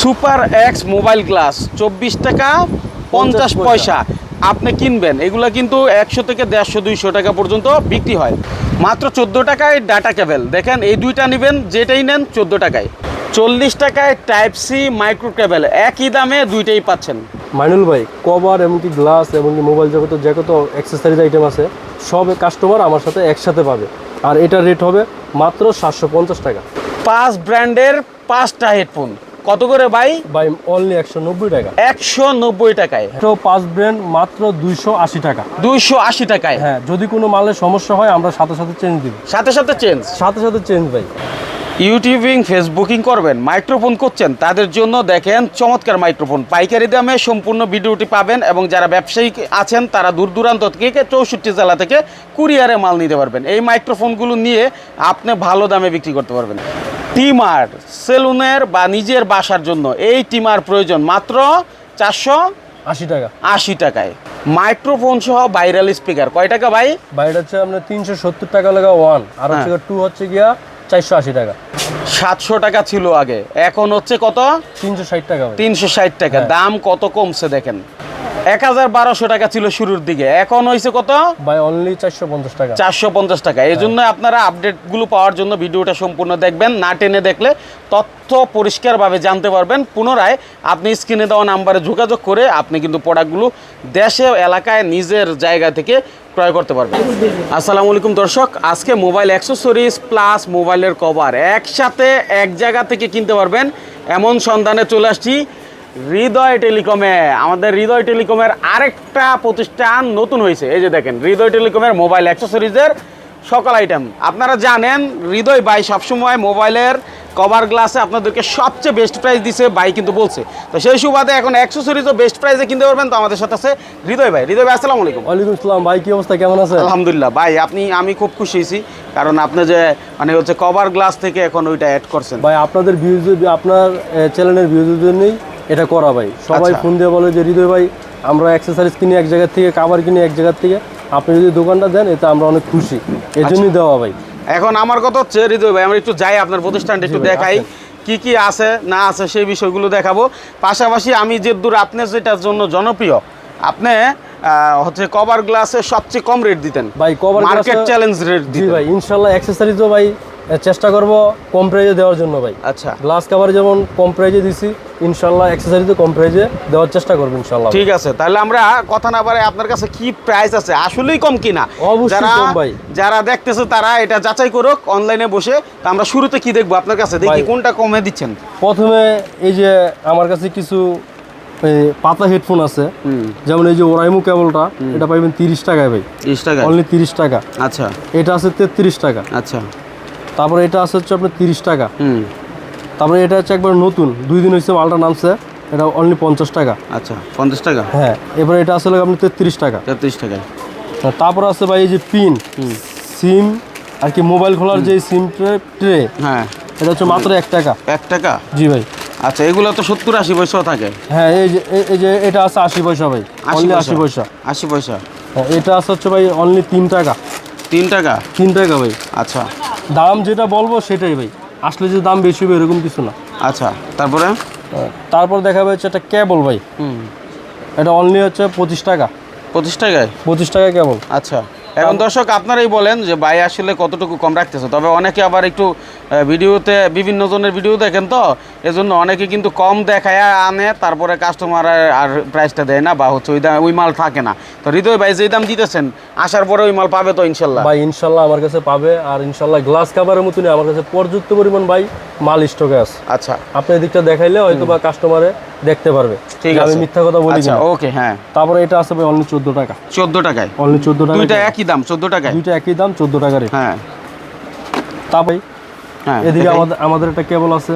Super x mobile glass চব্বিশ টাকা পঞ্চাশ পয়সা। আপনি কিনবেন এগুলো কিন্তু একশো থেকে দেড়শো দুইশো টাকা পর্যন্ত বিক্রি হয়। মাত্র চোদ্দ টাকায় ডাটা কেবল। দেখেন এই দুইটা নেবেন যেটাই নেন চোদ্দ টাকায়। চল্লিশ টাকায় টাইপ সি মাইক্রো কেবল। একই দামে দুইটাই পাচ্ছেন। মাইনুল ভাই কভার এমনকি গ্লাস এমনকি মোবাইল জগতের যে কত অ্যাক্সেসরিজ আইটেম আছে সব কাস্টমার আমার সাথে একসাথে পাবে। আর এটার রেট হবে মাত্র সাতশো পঞ্চাশ টাকা। পাঁচ ব্র্যান্ডের পাঁচটা হেডফোন কত করে ভাই? ভাই অনলি একশো নব্বই টাকা। একশো নব্বই টাকায়। পাঁচ ব্র্যান্ড মাত্র দুইশো আশি টাকা। দুইশো আশি টাকায়। হ্যাঁ যদি কোনো মালের সমস্যা হয় আমরা সাথে সাথে চেঞ্জ দিব। সাথে সাথে চেঞ্জ সাথে সাথে চেঞ্জ ভাই। ইউটিউবিং ফেসবুকিং করবেন মাইক্রোফোন করছেন তাদের জন্য দেখেন চমৎকার মাইক্রোফোন। পাইকারি দামে সম্পূর্ণ ভিডিওটি পাবেন এবং যারা ব্যবসায়ী আছেন তারা দূর দূরান্ত থেকে চৌষট্টি জেলা থেকে কুরিয়ারে মাল নিতে পারবেন। এই মাইক্রোফোনগুলো নিয়ে আপনি ভালো দামে বিক্রি করতে পারবেন। টিমার সেলুনের বা নিজের বাসার জন্য এই টিমার প্রয়োজন মাত্র চারশো আশি টাকা। আশি টাকায়। মাইক্রোফোন সহ ভাইরাল স্পিকার কয় টাকা ভাই? বাইরে হচ্ছে আপনার তিনশো সত্তর টাকা লাগা ওয়ান আর হচ্ছে হ্যাঁ। টু হচ্ছে গিয়া চারশো আশি টাকা। সাতশো টাকা ছিল আগে। এখন হচ্ছে কত? তিনশো ষাট টাকা তিনশো ষাট টাকা। হ্যাঁ। দাম কত কমছে দেখেন? এক হাজার বারোশো টাকা ছিল শুরুর দিকে। এখন হয়েছে কত? বাই অনলি চারশো পঞ্চাশ টাকা। চারশো পঞ্চাশ টাকা। এই জন্য আপনারা আপডেটগুলো পাওয়ার জন্য ভিডিওটা সম্পূর্ণ দেখবেন। না টেনে দেখলে তথ্য পরিষ্কারভাবে জানতে পারবেন। পুনরায় আপনি স্ক্রিনে দেওয়া নাম্বারে যোগাযোগ করে আপনি কিন্তু প্রোডাক্টগুলো দেশে এলাকায় নিজের জায়গা থেকে ক্রয় করতে পারবেন আসসালামু আলাইকুম দর্শক, আজকে মোবাইল অ্যাক্সেসরিজ প্লাস মোবাইলের কভার। একসাথে এক জায়গা থেকে কিনতে পারবেন। এমন সন্ধানে চলে আসছি হৃদয় টেলিকমে। আমাদের হৃদয় টেলিকমের আরেকটা প্রতিষ্ঠান নতুন হয়েছে। এই যে দেখেন, হৃদয় টেলিকমের মোবাইল অ্যাক্সেসরিজের সকল আইটেম আপনারা জানেন, হৃদয় বাই সবসময় মোবাইলের কভার গ্লাসে আপনাদেরকে সবচেয়ে বেস্ট প্রাইস দিছে বাই কিন্তু বলছে। তো সেই সুবাদে এখন অ্যাক্সেসরিজও বেস্ট প্রাইসে কিনতে পারবেন। তো আমাদের সাথে আছে হৃদয় ভাই। হৃদয় ভাই আসসালামু আলাইকুম। ওয়ালাইকুম আসসালাম ভাই কি অবস্থা? কেমন আছে আলহামদুলিল্লাহ ভাই আপনি আমি খুব খুশি হয়েছি। কারণ আপনি যে মানে হচ্ছে কভার গ্লাস থেকে এখন ওইটা অ্যাড করছেন। ভাই আপনাদের ভিউজ আপনার চ্যানেলের ভিউজের জন্যই এটা করা ভাই। সবাই আচ্ছা। ফোন দিয়ে বলে যে হৃদয় ভাই আমরা অ্যাক্সেসরিজ কিনি এক জায়গার থেকে কাবার কিনি এক জায়গার থেকে। আপনি যদি দোকানটা দেন এতে আমরা অনেক খুশি। এই জন্যই আচ্ছা। দেওয়া ভাই। এখন আমার কথা হচ্ছে হৃদয় ভাই আমরা একটু যাই আপনার প্রতিষ্ঠানটা একটু দেখাই। কি কি আছে না আছে সেই বিষয়গুলো দেখাবো। পাশাপাশি আমি যে দূর আপনি যেটার জন্য জনপ্রিয় আপনি হচ্ছে কভার গ্লাসে সবচেয়ে কম রেট দিতেন। ভাই কভার মার্কেট চ্যালেঞ্জ রেট দিই দিতেন। ভাই ইনশাল্লাহ অ্যাকসেসরিজও ভাই চেষ্টা করব কম প্রাইজে দেওয়ার জন্য ভাই। আচ্ছা। গ্লাস কাভার যেমন কম প্রাইজে দিছি ইনশাল্লাহ অ্যাক্সেসরিজও কম প্রাইজে দেওয়ার চেষ্টা করব ইনশাল্লাহ ঠিক আছে তাহলে আমরা কথা না পারে আপনার কাছে কি প্রাইস আছে? আসলেই কম কিনা অবশ্যই যারা কম ভাই। যারা দেখতেছে তারা এটা যাচাই করুক অনলাইনে বসে। তা আমরা শুরুতে কি দেখব আপনার কাছে? দেখি কোনটা কমে দিচ্ছেন। প্রথমে এই যে আমার কাছে কিছু পাতা হেডফোন আছে। যেমন এই যে ওরাইমু কেবলটা এটা পাইবেন তিরিশ টাকায় ভাই। বিশ টাকা অনলি তিরিশ টাকা। আচ্ছা। এটা আছে তেত্রিশ টাকা। আচ্ছা। তারপরে এটা আছে হচ্ছে আপনার তিরিশ টাকা। হুম। তারপরে এটা হচ্ছে একবার নতুন দুই দিন হয়েছে মালটা নামছে এটা অনলি পঞ্চাশ টাকা। আচ্ছা পঞ্চাশ টাকা? হ্যাঁ এবারে এটা আসলে আপনি তেত্রিশ টাকা। তেত্রিশ টাকায় তারপর আছে ভাই এই যে পিন সিম আর কি মোবাইল খোলার যে সিম ট্রে হ্যাঁ। এটা হচ্ছে মাত্র এক টাকা। এক টাকা? জি ভাই। আচ্ছা এগুলো তো সত্তর আশি পয়সাও থাকে। হ্যাঁ এই যে এই- এই যে এটা আছে আশি পয়সা ভাই অনলি আশি পয়সা। আশি পয়সা? হ্যাঁ, এটা আছে হচ্ছে ভাই অনলি তিন টাকা। তিন টাকা? তিন টাকা ভাই। আচ্ছা। দাম যেটা বলব সেটাই ভাই। আসলে যে দাম বেশি হবে এরকম কিছু না। আচ্ছা তারপরে? হ্যাঁ, তারপর দেখা হচ্ছে একটা কেবল ভাই। হুম। এটা অনলি হচ্ছে পঁচিশ টাকা। পঁচিশ টাকায়? পঁচিশ টাকা কেবল। আচ্ছা। এখন দর্শক আপনারাই বলেন যে ভাই আসলে কতটুকু কম রাখতেছে। তবে অনেকে আবার একটু ভিডিওতে বিভিন্ন জনের ভিডিও দেখেন তো এজন্য অনেকে কিন্তু কম দেখায় আনে তারপরে কাস্টমার আর প্রাইসটা দেয় না বা হচ্ছে ওই দাম ওই মাল থাকে না। তো হৃদয় ভাই যেই দাম দিতেছেন আসার পরে ওই মাল পাবে তো ইনশাল্লাহ? ভাই ইনশাল্লাহ আমার কাছে পাবে আর ইনশাল্লাহ গ্লাস কাভারের মতনই আমার কাছে পর্যাপ্ত পরিমাণ ভাই মাল স্টকে আছে। আচ্ছা। আপনি এদিকটা দেখাইলে হয়তো বা কাস্টমারে দেখতে পারবে। ঠিক আছে। আমি মিথ্যা কথা বলি আচ্ছা না ওকে হ্যাঁ। তারপরে এটা আছে ভাই অনলি চোদ্দ টাকা। চোদ্দ টাকায়। অনলি চোদ্দ টাকা দুইটা একই দাম চোদ্দ টাকায়? দুইটা একই দাম চোদ্দ টাকারই। হ্যাঁ। তারপরে হ্যাঁ এদিকে আমাদের আমাদের একটা কেবল আছে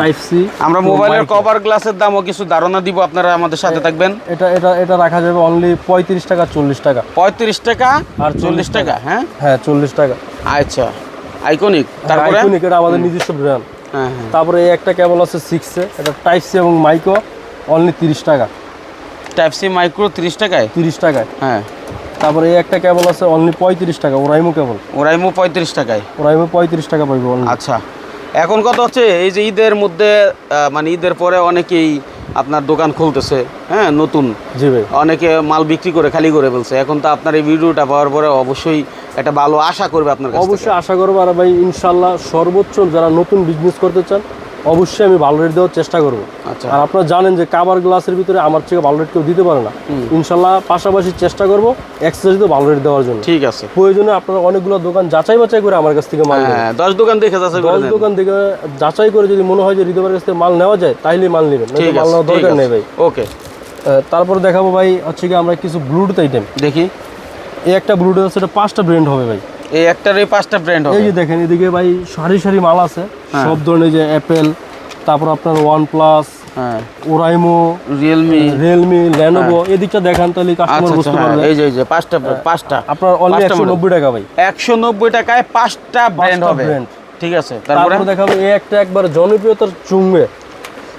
টাইপ সি আমরা মোবাইলের কভার গ্লাসের দামও কিছু ধারণা দিব আপনারা আমাদের সাথে থাকবেন। এটা এটা এটা রাখা যাবে অনলি পঁয়ত্রিশ টাকা চল্লিশ টাকা। পঁয়ত্রিশ টাকা আর চল্লিশ 40 টাকা। হ্যাঁ? হ্যাঁ চল্লিশ টাকা। আচ্ছা আইকনিক তারপরে? আইকনিক এটা আমাদের নিজস্ব ব্র্যান্ড হ্যাঁ হ্যাঁ। তারপরে এই একটা কেবল আছে সিক্সে এটা টাইপ সি এবং মাইকো অনলি তিরিশ টাকা। টাইপ সি মাইক্রো তিরিশ টাকায়? তিরিশ টাকায়। হ্যাঁ। তারপরে এই একটা কেবল আছে অনলি পঁয়ত্রিশ টাকা ওরাইমো কেবল ওরাইমো পঁয়ত্রিশ টাকায়? ওরাইমো পঁয়ত্রিশ টাকা পাইবে আচ্ছা। এখন কথা হচ্ছে এই যে ঈদের মধ্যে মানে ঈদের পরে অনেকেই আপনার দোকান খুলতেছে হ্যাঁ নতুন। জি ভাই। অনেকে মাল বিক্রি করে খালি করে ফেলছে। এখন তো আপনার এই ভিডিওটা পাওয়ার পরে অবশ্যই একটা ভালো আশা করবে আপনার অবশ্যই আশা করব। আর ভাই ইনশাল্লাহ সর্বোচ্চ যারা নতুন বিজনেস করতে চান অবশ্যই আমি ভালো রেট দেওয়ার চেষ্টা করব। আচ্ছা। আর আপনারা জানেন যে কাবার গ্লাসের ভিতরে আমার থেকে ভালো রেট কেউ দিতে পারে না। ইনশাল্লাহ পাশাপাশি চেষ্টা করব এক্সারসাইজ ভালো রেট দেওয়ার জন্য। ঠিক আছে। প্রয়োজনে আপনারা অনেকগুলো দোকান যাচাই বাছাই করে আমার কাছ থেকে মাল হ্যাঁ দশ দোকান দেখে দশ দোকান থেকে যাচাই করে যদি মনে হয় যে হৃদয়ের কাছ থেকে মাল নেওয়া যায় তাইলে মাল নেবেন। মাল নেওয়ার দরকার নেই ভাই। ওকে। তারপর দেখাবো ভাই হচ্ছে কি আমরা কিছু ব্লুটুথ আইটেম দেখি। এই একটা ব্লুটুথ আছে এটা পাঁচটা ব্র্যান্ড হবে ভাই। এই একটার এই পাঁচটা ব্র্যান্ড হবে। এই যে দেখেন এদিকে ভাই সারি সারি মাল আছে। হ্যাঁ। সব ধরনের যে অ্যাপেল তারপর আপনার ওয়ান প্লাস হ্যাঁ ওরাইমো রিয়েলমি রিয়েলমি ল্যানোভো এদিকটা দেখান তাহলে কাস্টমার আচ্ছা আচ্ছা বুঝতে হ্যাঁ, পারবে। এই যে এই যে পাঁচটা পাঁচটা। আপনার অনলি পাঁচটা একশো model। নব্বই টাকা ভাই। একশো নব্বই টাকায় পাঁচটা ব্র্যান্ড হবে। ঠিক আছে তারপরে? দেখাবো এই একটা একবার জনপ্রিয়তার চুঙ্গে।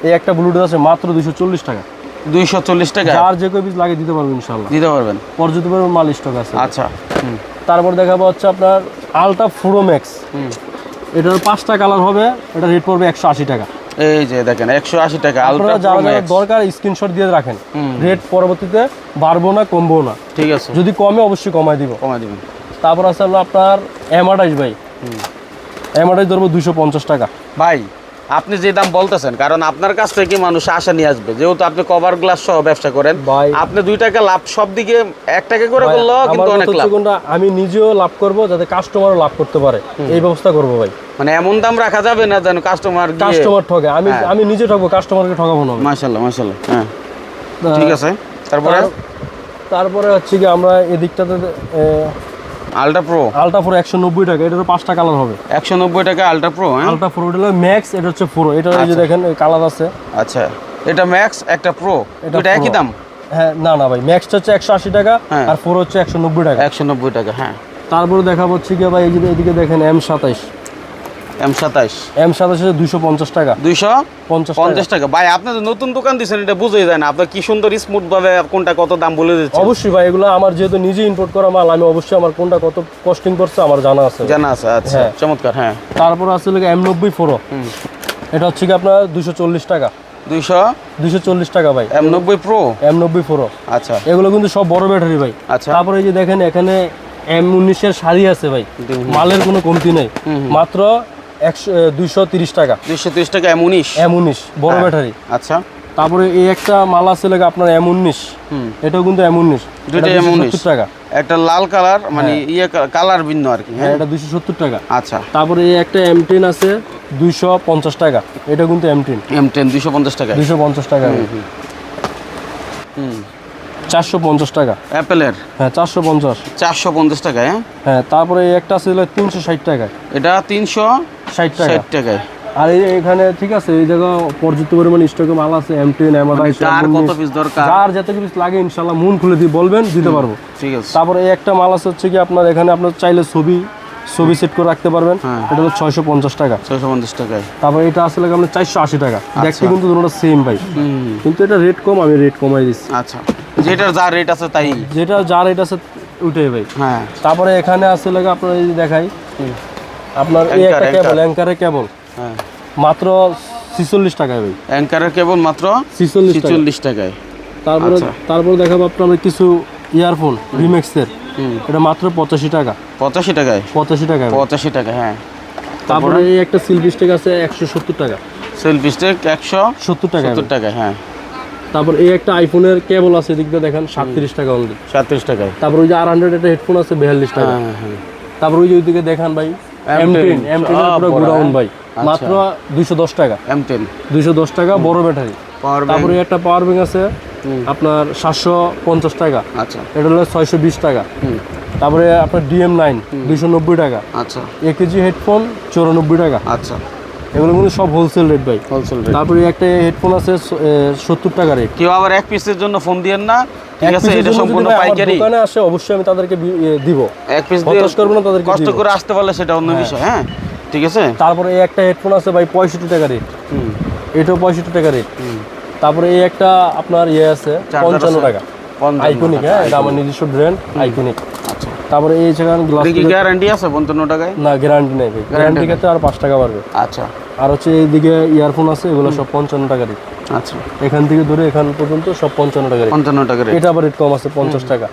এই একটা ব্লুটুথ আছে মাত্র দুইশো চল্লিশ টাকা। দুইশো চল্লিশ টাকা। যার যে কই পিস লাগে দিতে পারব ইনশাল্লাহ দিতে পারবেন। পর্যন্ত পারবেন মাল স্টক আছে। আচ্ছা। তারপর দেখাবো হচ্ছে আপনার আলট্রা ফোরো ম্যাক্স হুম। এটার পাঁচটা কালার হবে এটা রেট পড়বে একশো আশি টাকা। এই যে দেখেন একশো আশি টাকা আপনারা আলট্রা যারা যারা দরকার স্ক্রিনশট দিয়ে রাখেন। রেট পরবর্তীতে বাড়বো না কমবো না। ঠিক আছে। যদি কমে অবশ্যই কমাই দিব। কমাই দিবেন। তারপর আছে আপনার এমআরআইস ভাই। এমআরআইস ধরবো দুশো পঞ্চাশ টাকা। ভাই আপনি যে দাম বলতেছেন কারণ আপনার কাছ থেকে মানুষ আশা নিয়ে আসবে। যেহেতু আপনি কভার গ্লাস সহ ব্যবসা করেন আপনি দুই টাকা লাভ সব দিকে এক টাকা করে আমার কিন্তু অনেক লাভ। আমি নিজেও লাভ করব যাতে কাস্টমারও লাভ করতে পারে। এই ব্যবস্থা করব ভাই। মানে এমন দাম রাখা যাবে না যেন কাস্টমার কাস্টমার ঠকে আমি হ্যাঁ। আমি নিজে ঠকবো কাস্টমারকে ঠকাবো না ভাই। মাশাল্লাহ মাশাল্লাহ হ্যাঁ। ঠিক আছে। তারপরে? তারপরে হচ্ছে কি আমরা এদিকটাতে আলট্রা প্রো আলট্রা প্রো একশো নব্বই টাকা তো পাঁচটা কালার হবে। একশো নব্বই টাকা আলট্রা প্রো আলট্রা প্রো এটা ম্যাক্স এটা হচ্ছে প্রো এটা এই যে দেখেন কালার আছে। আচ্ছা এটা ম্যাক্স একটা প্রো এটা এটা একই দাম? হ্যাঁ না না ভাই ম্যাক্সটা হচ্ছে একশো আশি টাকা হ্যাঁ। আর প্রো হচ্ছে একশো নব্বই টাকা। একশো নব্বই টাকা হ্যাঁ। তারপরে দেখা হচ্ছে কি ভাই এই যে এদিকে দেখেন এম সাতাইশ। এম এম দুইশো পঞ্চাশ টাকা। দুইশো? পঞ্চাশ টাকা। ভাই নতুন দোকান দিচ্ছেন এটা বুঝেই যায় না। আপনার কি সুন্দর স্মুথ ভাবে কোনটা কত দাম বলে দিচ্ছে? অবশ্যই ভাই এগুলো আমার যেহেতু নিজে ইম্পোর্ট করা মাল আমি অবশ্যই আমার কোনটা কত কস্টিং করছে আমার জানা আছে। জানা আছে আচ্ছা হ্যাঁ। চমৎকার হ্যাঁ। তারপর আছে এম নব্বই ফোরো। এটা হচ্ছে কি আপনার দুশো চল্লিশ টাকা। দুইশো? দুশো চল্লিশ টাকা ভাই। এম নব্বই প্রো? এম নব্বই ফোরো। আচ্ছা। এগুলো কিন্তু সব বড় ব্যাটারি ভাই। আচ্ছা। তারপরে এই যে দেখেন এখানে এম উনিশের শাড়ি আছে ভাই। মালের কোনো কমতি নেই। মাত্র একশো দুইশো তিরিশ টাকা। দুইশো তিরিশ টাকা এম উনিশ এম উনিশ বড় হ্যাঁ। ব্যাটারি। আচ্ছা। তারপরে এই একটা মাল আছে লাগে আপনার এম উনিশ হুম। এটাও কিন্তু এম উনিশ দুইটা M19 টাকা। একটা লাল কালার মানে ইয়ে কালার ভিন্ন আর কি হ্যাঁ? হ্যাঁ এটা দুইশো সত্তর টাকা। আচ্ছা। তারপরে এই একটা এম টেন আছে দুইশো পঞ্চাশ টাকা। এটা কিন্তু এম টেন এম টেন দুইশো পঞ্চাশ টাকা দুইশো পঞ্চাশ টাকা। হুম চারশো পঞ্চাশ টাকা। অ্যাপেলের? হ্যাঁ চারশো পঞ্চাশ। চারশো পঞ্চাশ টাকা হ্যাঁ? হ্যাঁ তারপরে একটা আছে তিনশো ষাট টাকা এটা তিনশো ষাট টাকা। ষাট টাকায়। আর এই এখানে ঠিক আছে এই জায়গা পর্যাপ্ত পরিমাণ স্টকে মাল আছে এম টেন এম কার কত পিস দরকার। যার যত কিছু লাগে ইনশাল্লাহ মন খুলে দিয়ে বলবেন দিতে পারব। ঠিক আছে। তারপরে এই একটা মাল আছে হচ্ছে কি আপনার এখানে আপনার চাইলে ছবি ছবি সেট করে রাখতে পারবেন। হ্যাঁ। এটা হলো ছয়শো পঞ্চাশ টাকা। ছয়শো পঞ্চাশ টাকায়। তারপরে এটা আসলে আপনার চারশো আশি টাকা। দেখতে কিন্তু দুটোটা সেম ভাই। কিন্তু এটা রেট কম আমি রেট কমাই দিচ্ছি। আচ্ছা। যেটার যা রেট আছে তাই। যেটা যা রেট আছে উঠে ভাই। হ্যাঁ। তারপরে এখানে আছে লাগে আপনার এই দেখাই। আপনার এই একটা কেবল অ্যাঙ্কারের কেবল হ্যাঁ। মাত্র ছিচল্লিশ টাকায় ভাই। অ্যাঙ্কারের কেবল মাত্র ছিচল্লিশ টাকা ছিচল্লিশ টাকায়। তারপরে আচ্ছা। তারপরে দেখাবো আপনার কিছু ইয়ারফোন রিমেক্সের এটা মাত্র পঁচাশি টাকা। পঁচাশি টাকায়? পঁচাশি টাকা ভাই। পঁচাশি টাকা হ্যাঁ। তারপরে এই একটা সিল্ক স্টিক আছে একশো সত্তর টাকা। সেলফি স্টেক একশো সত্তর টাকা সত্তর টাকায় হ্যাঁ। তারপর এই একটা আইফোনের কেবল আছে এদিক দিয়ে দেখেন সাতত্রিশ টাকা অনলি সাতত্রিশ টাকায়। তারপর ওই যে আর হান্ড্রেড একটা হেডফোন আছে বিয়াল্লিশ টাকা। হ্যাঁ হ্যাঁ। তারপর ওই যে ওইদিকে দেখান ভাই M M10 ten M ten সব পুরো গোডাউন হ্যাঁ? ভাই। মাত্র দুইশো দশ টাকা। এম টেন দুইশো দশ টাকা বড় ব্যাটারি। তারপরে একটা পাওয়ার ব্যাংক আছে আপনার সাতশো পঞ্চাশ টাকা। আচ্ছা। এটা হলো ছয়শো বিশ টাকা। তারপরে আপনার ডিএম নাইন দুইশো নব্বই টাকা। আচ্ছা। 1 কেজি হেডফোন চৌরানব্বই টাকা। আচ্ছা। এগুলো কিন্তু সব হোলসেল রেট ভাই। হোলসেল রেট তারপরে একটা হেডফোন আছে সত্তর টাকা রেট কেউ আবার এক পিসের জন্য ফোন দিয়েন না। ঠিক আছে এটা সম্পূর্ণ পাইকারি। দোকানে আসে অবশ্যই আমি তাদেরকে দিব। এক পিস দিয়ে হতাশ করব না তাদেরকে কষ্ট করে আসতে পারলে সেটা অন্য বিষয় হ্যাঁ? ঠিক আছে? তারপরে এই একটা হেডফোন আছে ভাই পঁয়ষট্টি টাকা রেট হুম। এটাও পঁয়ষট্টি টাকা রেট তারপরে এই একটা আপনার ইয়ে আছে পঞ্চান্ন টাকা। আইকনিক হ্যাঁ এটা আমার নিজস্ব ব্র্যান্ড আইকনিক আচ্ছা। তারপরে এই সেখানে গ্লাস গ্যারান্টি আছে পঞ্চান্ন টাকায়? না গ্যারান্টি নেই গ্যারান্টি ক্ষেত্রে আর পাঁচ টাকা বাড়বে। আচ্ছা। আর হচ্ছে এইদিকে ইয়ারফোন আছে এগুলো সব পঞ্চান্ন টাকা রেট আচ্ছা। এখান থেকে ধরে এখান পর্যন্ত সব পঞ্চান্ন টাকা রেট পঞ্চান্ন টাকা রেট এটা আবার রেট কম আছে পঞ্চাশ টাকা।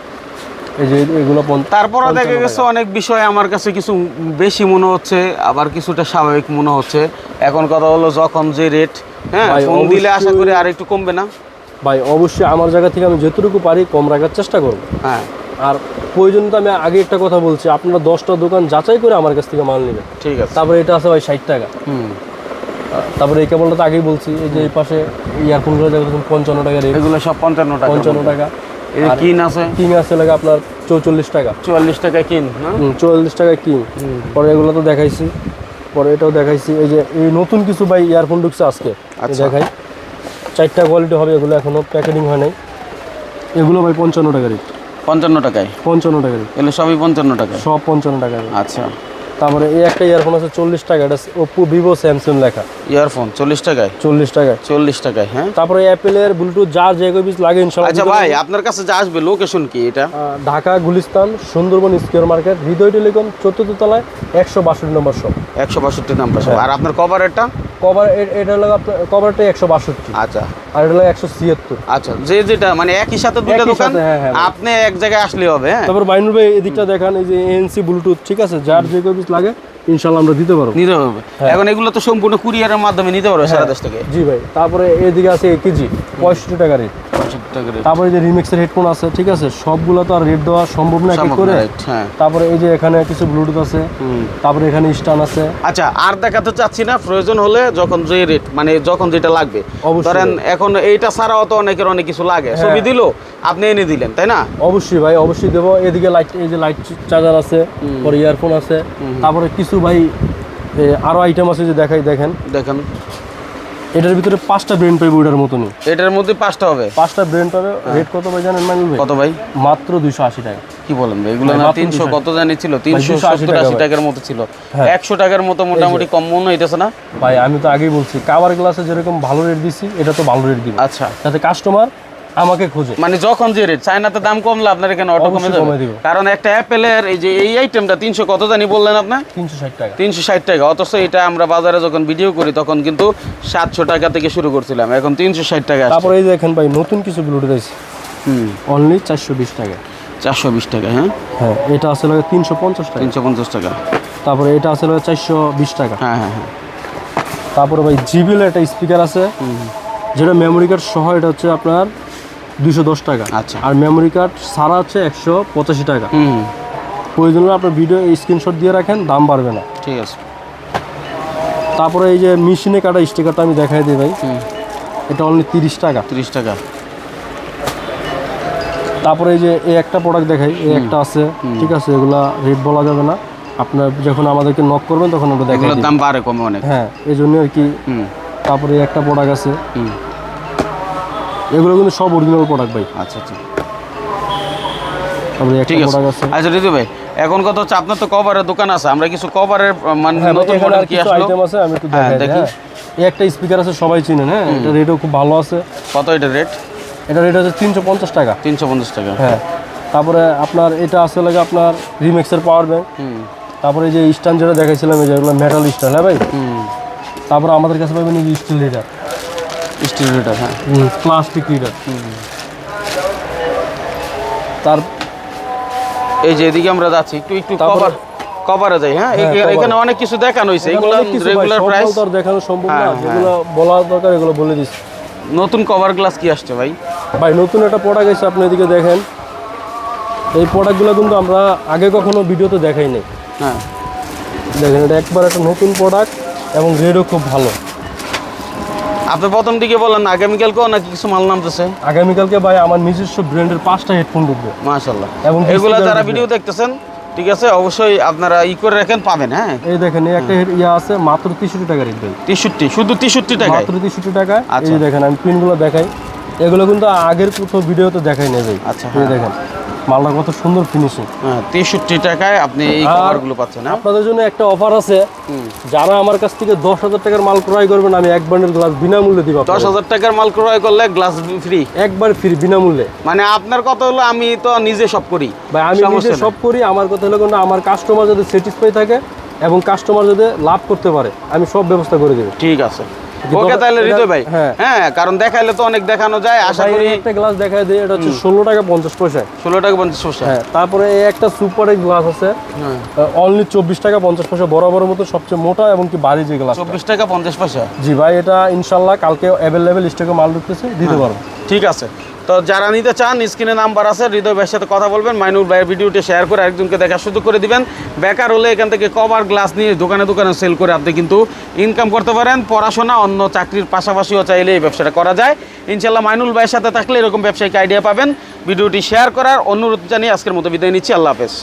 এই যে এগুলো তারপরে দেখা গেছে অনেক বিষয় আমার কাছে কিছু বেশি মনে হচ্ছে আবার কিছুটা স্বাভাবিক মনে হচ্ছে। এখন কথা হলো যখন যে রেট হ্যাঁ ফোন দিলে আশা করি আর একটু কমবে না। ভাই অবশ্যই আমার জায়গা থেকে আমি যতটুকু পারি কম রাখার চেষ্টা করব। হ্যাঁ। আর প্রয়োজন তো আমি আগে একটা কথা বলছি আপনারা দশটা দোকান যাচাই করে আমার কাছ থেকে মাল নেবেন। ঠিক আছে। তারপরে এটা আছে ভাই ষাট টাকা। হুম। তারপরে এই কেবলটা তো আগেই বলছি এই যে এই পাশে ইয়ারফোনগুলো দেখুন পঞ্চান্ন টাকা রেট এগুলো সব পঞ্চান্ন টাকা পঞ্চান্ন টাকা। কিন আছে? কিং আছে লাগে আপনার চৌচল্লিশ টাকা। চুয়াল্লিশ টাকা কিন চুয়াল্লিশ টাকা কিং পরে এগুলো তো দেখাইছি। পরে এটাও দেখাইছি। এই যে এই নতুন কিছু ভাই ইয়ারফোন ঢুকছে আজকে। আচ্ছা। দেখাই। চারটা কোয়ালিটি হবে এগুলো এখনও প্যাকেটিং হয় নাই। এগুলো ভাই পঞ্চান্ন টাকা রেট পঞ্চান্ন টাকায়? পঞ্চান্ন টাকা রেট এগুলো সবই পঞ্চান্ন টাকায়? সব পঞ্চান্ন টাকা আচ্ছা। তারপরে এই একটা ইয়ারফোন আছে চল্লিশ টাকা এটা ওপো ভিভো স্যামসাং লেখা। ইয়ারফোন চল্লিশ টাকায়? চল্লিশ টাকায়। চল্লিশ টাকায় হ্যাঁ? তারপরে অ্যাপেলের ব্লুটুথ যার যে পিস লাগে আচ্ছা ভাই আপনার কাছে যা আসবে লোকেশন কি এটা? Dhaka Gulistan Sundarban square market Hridoy telecom চতুর্থ তলায় একশো বাষট্টি নম্বর শপ একশো বাষট্টি নাম্বার হ্যাঁ। আর আপনার কভারেরটা কভার এটা হলো আপনার কভারটা একশো বাষট্টি। আচ্ছা। আর এটা হলো একশো ছিয়াত্তর। আচ্ছা যে যেটা মানে একই সাথে একই দোকান? হ্যাঁ, হ্যাঁ। আপনি এক জায়গায় আসলে হবে হ্যাঁ? তারপর বাইনুর ভাই এদিকটা দেখান এই যে এনসি ব্লুটুথ ঠিক আছে? যার যে পিস লাগে ইনশাল্লাহ আমরা দিতে পারব নিতে হবে হ্যাঁ। এখন এগুলো তো সম্পূর্ণ কুরিয়ারের মাধ্যমে নিতে পারব সারা দেশ থেকে জি ভাই তারপরে এদিকে আছে কেজি পঁয়ষট্টি টাকা রেট। তারপরে যে রিমিক্সের হেডফোন আছে ঠিক আছে? সবগুলো তো আর রেট দেওয়া সম্ভব না এক করে? হ্যাঁ। তারপরে এই যে এখানে কিছু ব্লুটুথ আছে তারপরে এখানে স্টান আছে। আচ্ছা আর দেখাতে চাচ্ছি না প্রয়োজন হলে যখন যে রেট মানে যখন যেটা লাগবে। ধরেন এখন এইটা ছাড়াও তো অনেকের অনেক কিছু লাগে। হ্যাঁ। ছবি দিলো আপনি এনে দিলেন তাই না? অবশ্যই ভাই অবশ্যই দেবো। এদিকে লাইট এই যে লাইট চার্জার আছে পরে ইয়ারফোন আছে। তারপরে কিছু ভাই আরও আইটেম আছে যে দেখাই দেখেন। দেখেন। এটার ভিতরে পাঁচটা ব্রেন পাইব ওটার মতনই। এটার মধ্যে পাঁচটা হবে? পাঁচটা ব্রেন পাবে। রেট কত ভাই জানেন মাইনুল ভাই? কত ভাই? মাত্র দুইশো আশি টাকা। কি বলেন ভাই এগুলো না তিনশো কত জানি ছিল? তিনশো 280 সত্তর আশি টাকার মতো ছিল। হ্যাঁ। একশো টাকার মতো মোটামুটি কম মনে হইতেছে না? ভাই আমি তো আগেই বলছি কাভার গ্লাসে যেরকম ভালো রেট দিছি এটা তো ভালো রেট দিব। আচ্ছা। যাতে কাস্টমার আমাকে খোঁজে। মানে যখন যে রেট চায়নাতে দাম কমলে আপনার এখানে অটো কমে যাবে? কারণ একটা অ্যাপেলের এই যে এই আইটেমটা তিনশো কত জানি বললেন আপনার তিনশো ষাট টাকা। তিনশো ষাট টাকা। অথচ এটা আমরা বাজারে যখন ভিডিও করি তখন কিন্তু সাতশো টাকা থেকে শুরু করছিলাম। এখন তিনশো ষাট টাকা। তারপরে এই যে দেখেন ভাই নতুন কিছু ব্লুটুথ আছে। হুম। অনলি চারশো বিশ টাকা। চারশো বিশ টাকা হ্যাঁ? হ্যাঁ এটা আছে লাগে তিনশো পঞ্চাশ টাকা। তিনশো পঞ্চাশ টাকা। তারপরে এটা আছে লাগে চারশো বিশ টাকা। হ্যাঁ হ্যাঁ হ্যাঁ। তারপরে ভাই জিবিএল একটা স্পিকার আছে। যেটা মেমোরি কার্ড সহ এটা হচ্ছে আপনার দুশো দশ টাকা। আচ্ছা। আর মেমোরি কার্ড সারা হচ্ছে একশো পঁচাশি টাকা। হুম। প্রয়োজন হলে আপনার ভিডিও স্ক্রিনশট দিয়ে রাখেন দাম বাড়বে না। ঠিক আছে। তারপরে এই যে মেশিনে কাটা স্টিকারটা আমি দেখাই দিই ভাই। এটা অনলি তিরিশ টাকা। তিরিশ টাকা। তারপরে এই যে এই একটা প্রোডাক্ট দেখাই এই একটা আছে ঠিক আছে এগুলা রেট বলা যাবে না। আপনার যখন আমাদেরকে নক করবেন তখন আমরা দেখাই দাম বাড়ে কমে অনেক। হ্যাঁ এই জন্য আর কি। তারপরে একটা প্রোডাক্ট আছে। এগুলো কিন্তু সব অরিজিনাল প্রোডাক্ট ভাই। আচ্ছা আচ্ছা। ঠিক আছে। প্রোডাক্ট আছে। আচ্ছা ঋতু ভাই এখন কথা হচ্ছে আপনার তো কভারের দোকান আছে আমরা কিছু কভারের মানে হ্যাঁ নতুন মডেল কি আসলো? আইটেম আছে আমি একটু হ্যাঁ, দেখি। হ্যাঁ। এই একটা স্পিকার আছে সবাই চিনেন হ্যাঁ? এটা রেটও খুব ভালো আছে। কত এটা রেট এটা রেট আছে তিনশো পঞ্চাশ টাকা। তিনশো পঞ্চাশ টাকা। হ্যাঁ। তারপরে আপনার এটা আছে লাগে আপনার রিমেক্সের পাওয়ার ব্যাংক হুম। তারপরে এই যে স্ট্যান্ড যেটা দেখাইছিলাম এই যেগুলো মেটাল স্ট্যান্ড হ্যাঁ ভাই? হুম। তারপরে আমাদের কাছে পাবেন এই স্টিল রিডার স্টিল রেটার হ্যাঁ। প্লাস্টিক রিডার তার এই যে এদিকে আমরা যাচ্ছি একটু একটু কভার কভারে যাই হ্যাঁ। হ্যাঁ। এখানে অনেক কিছু দেখানো হয়েছে এগুলো রেগুলার প্রাইস দেখানো সম্ভব না হ্যাঁ, যেগুলো বলা দরকার এগুলো বলে দিচ্ছি। নতুন কভার গ্লাস কি আসছে ভাই? ভাই নতুন একটা প্রোডাক্ট এসে আপনি এদিকে দেখেন। এই প্রোডাক্টগুলো কিন্তু আমরা আগে কখনো ভিডিওতে দেখাই নাই হ্যাঁ। দেখেন এটা একবার একটা নতুন প্রোডাক্ট এবং রেডও খুব ভালো। আপনি প্রথম দিকে বলেন আগামীকালকেও নাকি কিছু মাল নামতেছে? আগামীকালকে ভাই আমার নিজস্ব ব্র্যান্ডের পাঁচটা হেডফোন ঢুকবে। মাশাল্লাহ এবং এগুলো যারা ভিডিও দেখতেছেন ঠিক আছে অবশ্যই আপনারা ই করে রাখেন পাবেন হ্যাঁ? এই দেখেন এই একটা ইয়া আছে মাত্র তেষট্টি টাকা রেট ভাই। তেষট্টি শুধু তেষট্টি টাকায়? মাত্র তেষট্টি টাকা। এই আচ্ছা। দেখেন আমি পিনগুলো দেখাই। এগুলো কিন্তু আগের কোথাও ভিডিওতে দেখাই না ভাই। আচ্ছা, এই হ্যাঁ। দেখেন। মালটা কত সুন্দর ফিনিশিং হ্যাঁ তেষট্টি টাকায় আপনি এই কভারগুলো পাচ্ছেন হ্যাঁ? আপনাদের জন্য একটা অফার আছে। যারা আমার কাছ থেকে দশ হাজার টাকার মাল ক্রয় করবেন আমি এক বান্ডেল গ্লাস বিনামূল্যে দিব দশ হাজার টাকার মাল ক্রয় করলে গ্লাস ফ্রি একবার ফ্রি বিনামূল্যে। মানে আপনার কথা হলো আমি তো নিজে সব করি। ভাই আমি নিজে সব করি আমার কথা হলো কিন্তু আমার কাস্টমার যদি স্যাটিসফাই থাকে এবং কাস্টমার যদি লাভ করতে পারে আমি সব ব্যবস্থা করে দেবো। ঠিক আছে। ওকে তাহলে হৃদয় ভাই। হ্যাঁ। হ্যাঁ কারণ দেখাইলে তো অনেক দেখানো যায় আশা করি একটা গ্লাস দেখাই দিই এটা হচ্ছে ষোলো টাকা পঞ্চাশ পয়সা। ষোলো টাকা পঞ্চাশ পয়সা। হ্যাঁ তারপরে এই একটা সুপার গ্লাস আছে। হ্যাঁ। অনলি চব্বিশ টাকা পঞ্চাশ পয়সা বরাবর মতো সবচেয়ে মোটা এবং কি ভারী যে গ্লাস চব্বিশ টাকা পঞ্চাশ পয়সা। জি ভাই এটা ইনশাল্লাহ কালকে অ্যাভেলেবেল স্টকে মাল ঢুকতেছে দিতে পারব। ঠিক আছে। তো যারা নিতে চান, স্ক্রিনে নাম্বার আছে, হৃদয় ভাইয়ের সাথে কথা বলবেন। মাইনুর ভাইয়ের ভিডিওটি শেয়ার করে একজনকে দেখা সুযোগ করে দিবেন। বেকার হলে এখান থেকে কভার গ্লাস নিয়ে দোকানে দোকানে সেল করে আপনি কিন্তু ইনকাম করতে পারেন। পড়াশোনা, অন্য চাকরির পাশাপাশিও চাইলে এই ব্যবসাটা করা যায়। ইনশাল্লাহ মাইনুল ভাইয়ের সাথে থাকলে এরকম ব্যবসায়িক আইডিয়া পাবেন। ভিডিওটি শেয়ার করার অনুরোধ জানিয়ে আজকের মতো বিদায় নিচ্ছি। আল্লাহ হাফেজ।